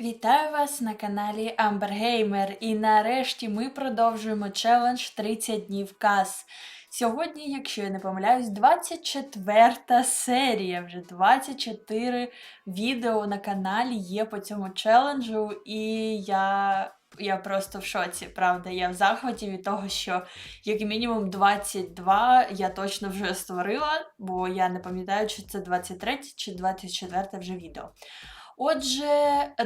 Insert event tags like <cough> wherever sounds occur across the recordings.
Вітаю вас на каналі Gamer. І нарешті ми продовжуємо челендж 30 днів каз. Сьогодні, якщо я не помиляюсь, 24 серія. Вже 24 відео на каналі є по цьому челенджу, і я. Я просто в шоці, правда. Я в захваті від того, що як мінімум 22 я точно вже створила, бо я не пам'ятаю, чи це 23 чи 24 вже відео. Отже,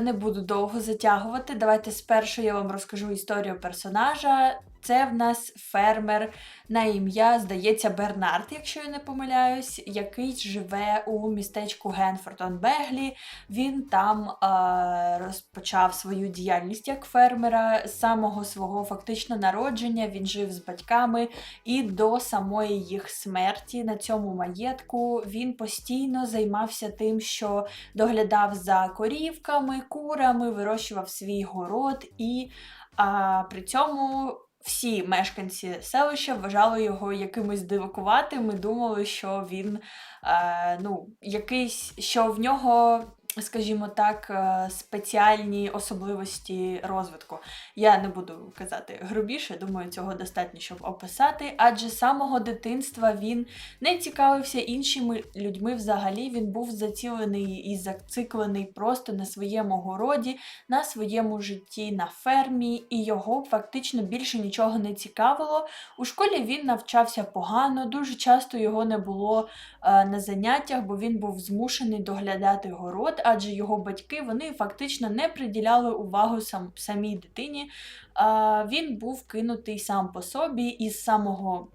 не буду довго затягувати. Давайте спершу я вам розкажу історію персонажа. Це в нас фермер на ім'я, здається, Бернард, якщо я не помиляюсь, який живе у містечку Генфортон Беглі. Він там е, розпочав свою діяльність як фермера з самого свого фактично народження. Він жив з батьками і до самої їх смерті на цьому маєтку він постійно займався тим, що доглядав за корівками, курами, вирощував свій город і а, при цьому. Всі мешканці селища вважали його якимось дивакуватим і думали, що він е, ну, якийсь, що в нього, скажімо так, е, спеціальні особливості розвитку. Я не буду казати грубіше, думаю, цього достатньо, щоб описати. Адже з самого дитинства він не цікавився іншими людьми взагалі. Він був зацілений і зациклений просто на своєму городі, на своєму житті на фермі, і його фактично більше нічого не цікавило. У школі він навчався погано, дуже часто його не було е, на заняттях, бо він був змушений доглядати город, адже його батьки вони фактично не приділяли увагу сам, самій дитині. А, він був кинутий сам по собі із самого.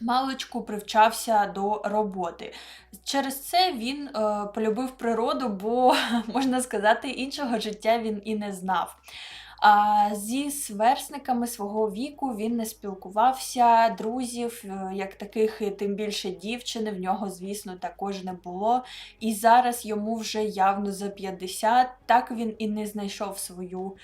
Маличку привчався до роботи. Через це він е, полюбив природу, бо, <laughs> можна сказати, іншого життя він і не знав. А зі сверстниками свого віку він не спілкувався, друзів, е, як таких, тим більше дівчини, в нього, звісно, також не було. І зараз йому вже явно за 50, так він і не знайшов свою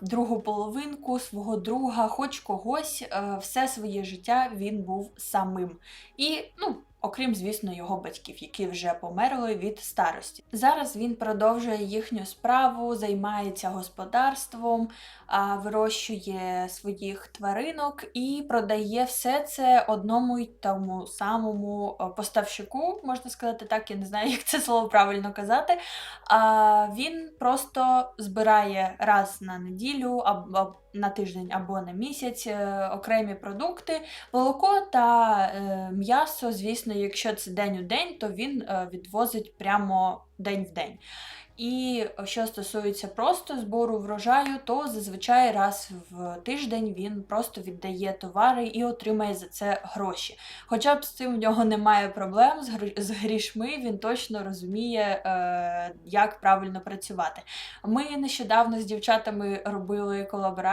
другу половинку, свого друга, хоч когось, е, все своє життя він був самим. І, ну, окрім, звісно, його батьків, які вже померли від старості. Зараз він продовжує їхню справу, займається господарством, вирощує своїх тваринок і продає все це одному й тому самому е, поставщику, можна сказати так, я не знаю, як це слово правильно казати. А, Він просто збирає раз на неділю або на тиждень або на місяць е, окремі продукти, молоко та е, м'ясо, звісно, якщо це день у день, то він е, відвозить прямо день в день. І що стосується просто збору врожаю, то зазвичай раз в тиждень він просто віддає товари і отримає за це гроші. Хоча б з цим в нього немає проблем з грішми, він точно розуміє, як правильно працювати. Ми нещодавно з дівчатами робили колаборацію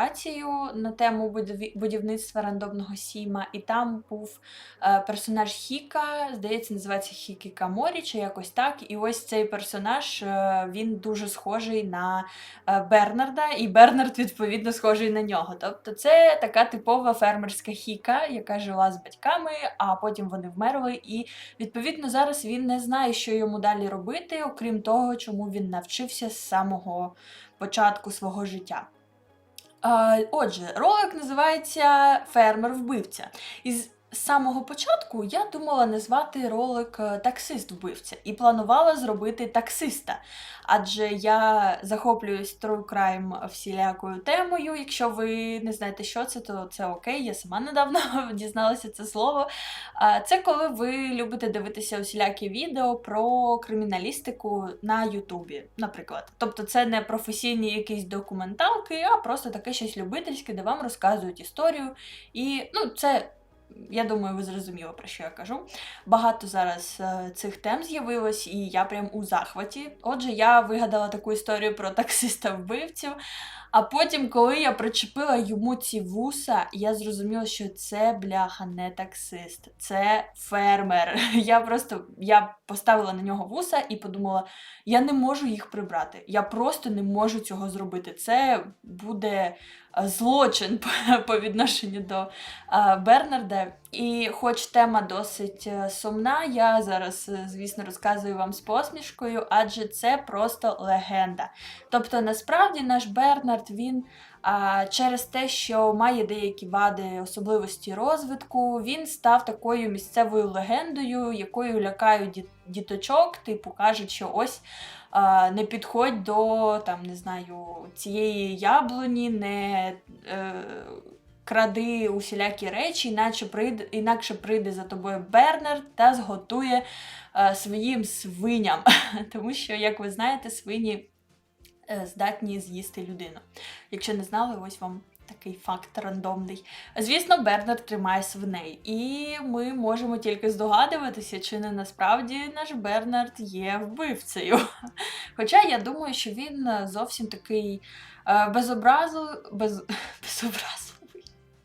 на тему будівництва рандомного сіма, і там був е, персонаж Хіка, здається, називається Хікі Каморі, чи якось так. І ось цей персонаж е, він дуже схожий на е, Бернарда, і Бернард, відповідно, схожий на нього. Тобто, це така типова фермерська хіка, яка жила з батьками, а потім вони вмерли. І відповідно зараз він не знає, що йому далі робити, окрім того, чому він навчився з самого початку свого життя. Отже, ролик називається Фермер-вбивця. І з самого початку я думала назвати ролик е, Таксист-вбивця і планувала зробити таксиста. Адже я захоплююсь true crime всілякою темою. Якщо ви не знаєте, що це, то це окей. Я сама недавно <laughs> дізналася це слово. Це коли ви любите дивитися усілякі відео про криміналістику на Ютубі, наприклад. Тобто це не професійні якісь документалки, а просто таке щось любительське, де вам розказують історію. І ну, це. Я думаю, ви зрозуміли, про що я кажу. Багато зараз е, цих тем з'явилось, і я прям у захваті. Отже, я вигадала таку історію про таксиста-вбивцю. А потім, коли я причепила йому ці вуса, я зрозуміла, що це бляха не таксист, це фермер. <laughs> Я просто я поставила на нього вуса і подумала: я не можу їх прибрати. Я просто не можу цього зробити. Це буде е, злочин <laughs> по- відношенню до е, Бернарда. І хоч тема досить е, сумна, я зараз, е, звісно, розказую вам з посмішкою, адже це просто легенда. Тобто, насправді наш Бернард він а, через те, що має деякі вади особливості розвитку, він став такою місцевою легендою, якою лякають ді- діточок, типу кажуть, що ось не підходь до там, не знаю, цієї яблуні, не е, кради усілякі речі, іначе прийде, інакше прийде за тобою Бернард та зготує е, своїм свиням. <laughs> Тому що, як ви знаєте, свині е, здатні з'їсти людину. Якщо не знали, ось вам. Такий факт рандомний. Звісно, Бернард тримає свиней, і ми можемо тільки здогадуватися, чи не насправді наш Бернард є вбивцею. <laughs> Хоча я думаю, що він е, зовсім такий е, безобразу, без, <laughs> безобразовий.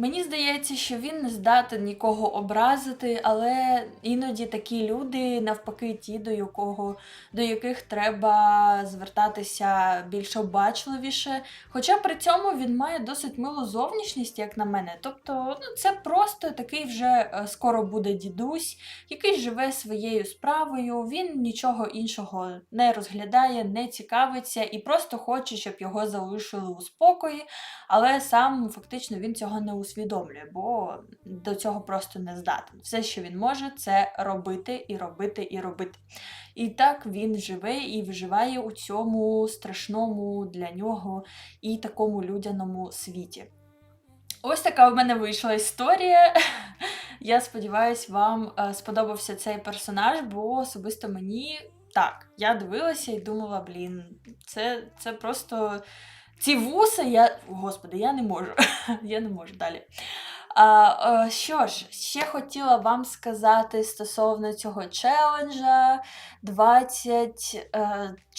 Мені здається, що він не здатен нікого образити, але іноді такі люди, навпаки, ті, до якого до яких треба звертатися більш обачливіше. Хоча при цьому він має досить милу зовнішність, як на мене. Тобто, ну це просто такий вже е, скоро буде дідусь, який живе своєю справою. Він нічого іншого не розглядає, не цікавиться і просто хоче, щоб його залишили у спокої, але сам фактично він цього не усвідомлює, бо до цього просто не здатен. Все, що він може, це робити і робити і робити. І так він живе і виживає у цьому страшному для нього і такому людяному світі. Ось така в мене вийшла історія. Я сподіваюся, вам е, сподобався цей персонаж, бо особисто мені так, я дивилася і думала, блін, це, це просто. Ці вуси, я. Господи, я не можу. <laughs> я не можу далі. А, е, що ж, ще хотіла вам сказати стосовно цього челенджа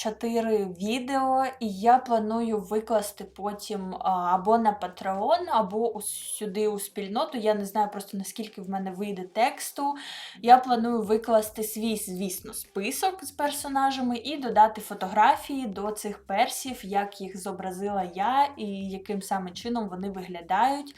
24 відео, і я планую викласти потім або на Patreon, або сюди у спільноту. Я не знаю просто наскільки в мене вийде тексту. Я планую викласти свій, звісно, список з персонажами і додати фотографії до цих персів, як їх зобразила я і яким саме чином вони виглядають.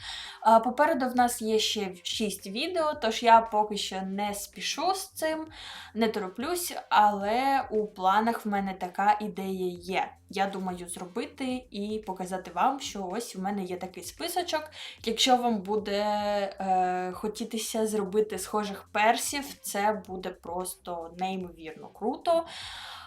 Попереду в нас є ще 6 відео, тож я поки що не спішу з цим, не тороплюсь, але у планах в мене така ідея є. Я думаю зробити і показати вам, що ось у мене є такий списочок. Якщо вам буде е, хотітися зробити схожих персів, це буде просто неймовірно круто.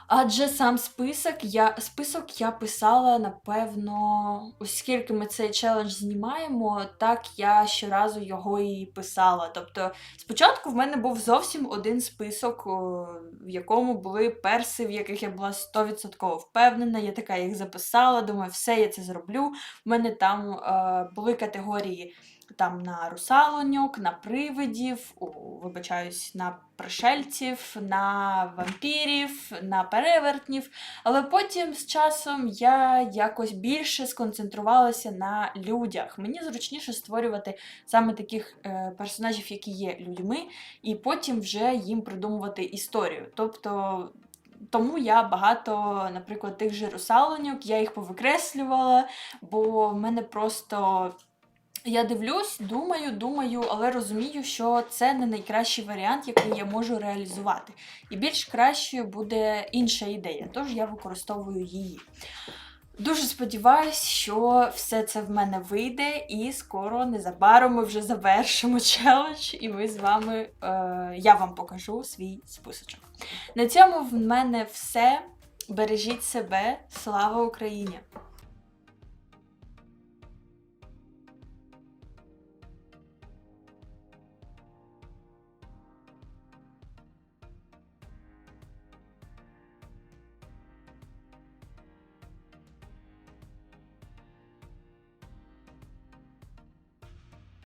Адже сам список я, список я писала, напевно, оскільки ми цей челендж знімаємо, так я щоразу його і писала. Тобто, спочатку в мене був зовсім один список, в якому були перси, в яких я була 100% впевнена. Я така їх записала, думаю, все, я це зроблю. В мене там е, були категорії. Там на русалоньок, на привидів, о, вибачаюсь, на пришельців, на вампірів, на перевертнів. Але потім з часом я якось більше сконцентрувалася на людях. Мені зручніше створювати саме таких е, персонажів, які є людьми, і потім вже їм придумувати історію. Тобто. Тому я багато, наприклад, тих же русалоньок, я їх повикреслювала, бо в мене просто я дивлюсь, думаю, думаю, але розумію, що це не найкращий варіант, який я можу реалізувати. І більш кращою буде інша ідея, тож я використовую її. Дуже сподіваюсь, що все це в мене вийде, і скоро, незабаром ми вже завершимо челендж, і ми з вами, е, я вам покажу свій списочок. На цьому в мене все. Бережіть себе, слава Україні!